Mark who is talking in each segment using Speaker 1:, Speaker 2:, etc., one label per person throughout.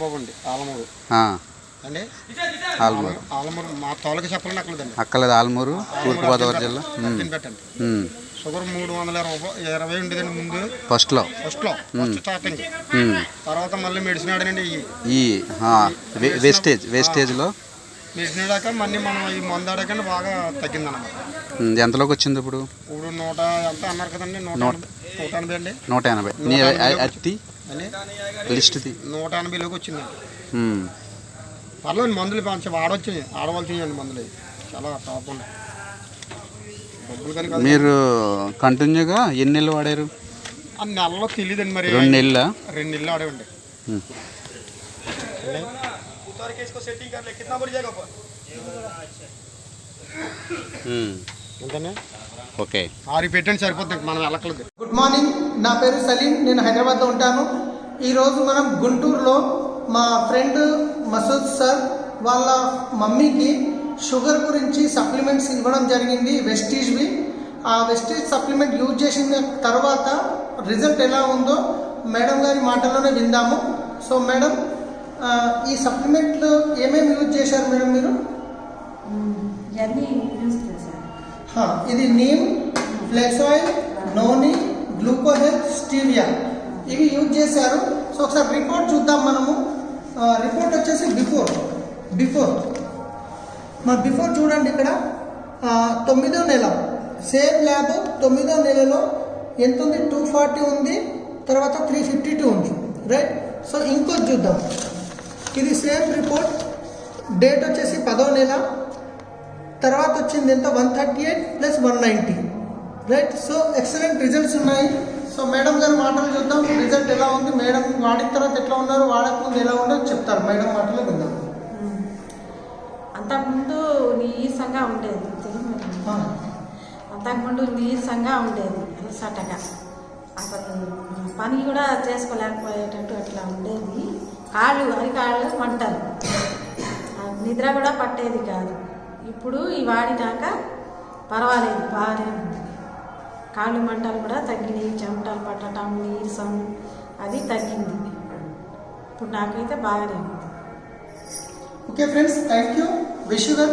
Speaker 1: రాంబాబు అండి ఆలమూరు. అండి?
Speaker 2: ఆల్మూరు.
Speaker 1: ఆలమూరు మా తోలకి చెప్పాలండి అక్కలేదండి
Speaker 2: అక్కలేదు ఆల్మూరు తూర్పుగోదావరి జిల్లా.
Speaker 1: పెట్టండి. షుగర్ మూడు వందల ఇరవై ఇరవై ఉండేదండి ముందు
Speaker 2: ఫస్ట్లో
Speaker 1: ఫస్ట్లో ఫస్ట్ స్టార్టింగ్. తర్వాత మళ్ళీ మెడిసిన్ ఆడానండి
Speaker 2: ఈ. వేస్టేజ్ వేస్టేజ్లో
Speaker 1: మెడిసిన్ ఆడాక మళ్ళీ మనం ఈ మందు ఆడాక బాగా తగ్గిందన్నమాట.
Speaker 2: ఉమ్, ఎంతలోకి వచ్చింది ఇప్పుడు?
Speaker 1: ఇప్పుడు నూట ఎంత అన్నారు కదండి నూట ఎనభై నూట ఎనభై అండి.
Speaker 2: నూట ఎనభై.
Speaker 1: అని
Speaker 2: లిస్ట్ది.
Speaker 1: నూట ఎనభైలోకి వచ్చిందండి
Speaker 2: ఉమ్.
Speaker 1: పర్లేదు మందులు మంచి వాడవచ్చు ఆడవలసినవి మందులు ఇవి. చాలా టాప్ ఉన్నాయి.
Speaker 2: మీరు కంటిన్యూగా ఎన్ని నెలలు వాడారు?
Speaker 1: ఆ నెలలో తెలియదండి మరి.
Speaker 2: రెండు నెలల?
Speaker 1: రెండు నెలలు ఆడేవండి ఎంతనే
Speaker 2: ఓకే.
Speaker 1: ఆరు పెట్టండి సరిపోతుంది మనం వెళ్ళకలేదు
Speaker 3: గుడ్ మార్నింగ్ నా పేరు సలీం నేను హైదరాబాద్లో ఉంటాను. ఈరోజు మనం గుంటూరులో మా ఫ్రెండ్ మసూద్ సార్ వాళ్ళ మమ్మీకి షుగర్ గురించి సప్లిమెంట్స్ ఇవ్వడం జరిగింది వెస్టీజ్వి ఆ వెస్టీజ్ సప్లిమెంట్ యూజ్ చేసిన తర్వాత రిజల్ట్ ఎలా ఉందో మేడం గారి మాటల్లోనే విందాము. సో మేడం ఈ సప్లిమెంట్లు ఏమేమి యూజ్ చేశారు మేడం మీరు?
Speaker 4: ఇవన్నీ యూజ్ చేశాను
Speaker 3: హా, ఇది neem flex oil noni glucogel stevia ఇవి యూజ్ చేశారు సో ఒకసారి రిపోర్ట్ చూద్దాం మనము రిపోర్ట్ వచ్చేసి బిఫోర్ బిఫోర్ మా బిఫోర్ చూడండి ఇక్కడ తొమ్మిదో నెల సేమ్ ల్యాబ్ తొమ్మిదో నెలలో ఎంత ఉంది టూ ఫార్టీ ఉంది తర్వాత త్రీ ఫిఫ్టీ టూ ఉంది రైట్ సో ఇంకోటి చూద్దాం ఇది సేమ్ రిపోర్ట్ డేట్ వచ్చేసి పదో నెల తర్వాత వచ్చింది ఎంత? One thirty eight plus one ninety right so excellent results ఉన్నాయి. సో మేడం గారి మాటలు చూద్దాం. రిజల్ట్ ఎలా ఉంది? మేడం వాడిన తర్వాత ఎట్లా ఉన్నారు? వాడకముందు ఎలా ఉండో చెప్తారు. మేడం మాటలు విందాం.
Speaker 4: అంతకుముందు నీరసంగా ఉండేది. అంతకుముందు నీరసంగా ఉండేది. అలసటగా. అసలు పని కూడా చేసుకోలేకపోయేటట్టు అట్లా ఉండేది. కాళ్ళు అరికాళ్ళు మంటలు. ఆ నిద్ర కూడా పట్టేది కాదు. ఇప్పుడు ఈ వాడినాక పర్వాలేదు బాగానే ఉంది. కాళ్ళు మంటలు కూడా తగ్గినాయి చెమటలు పట్టడం నీరసం అది తగ్గింది. ఇప్పుడు నాకైతే బాగానే ఉంది.
Speaker 3: Okay friends thank you. Wish మీ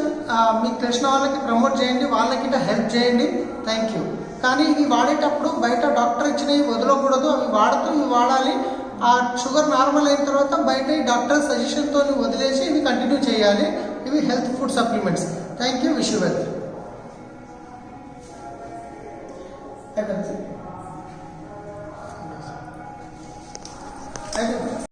Speaker 3: మీకు తెలిసిన వాళ్ళకి ప్రమోట్ చేయండి వాళ్ళకి హెల్ప్ చేయండి. Thank you. కానీ ఇవి వాడేటప్పుడు బయట డాక్టర్ ఇచ్చినవి వదలకూడదు అవి వాడుతూ ఇవి వాడాలి. ఆ షుగర్ నార్మల్ అయిన తర్వాత బయట డాక్టర్ సజెషన్తో వదిలేసి ఇవి కంటిన్యూ చేయాలి. ఇవి health food supplements thank you wish well అయిపోయింది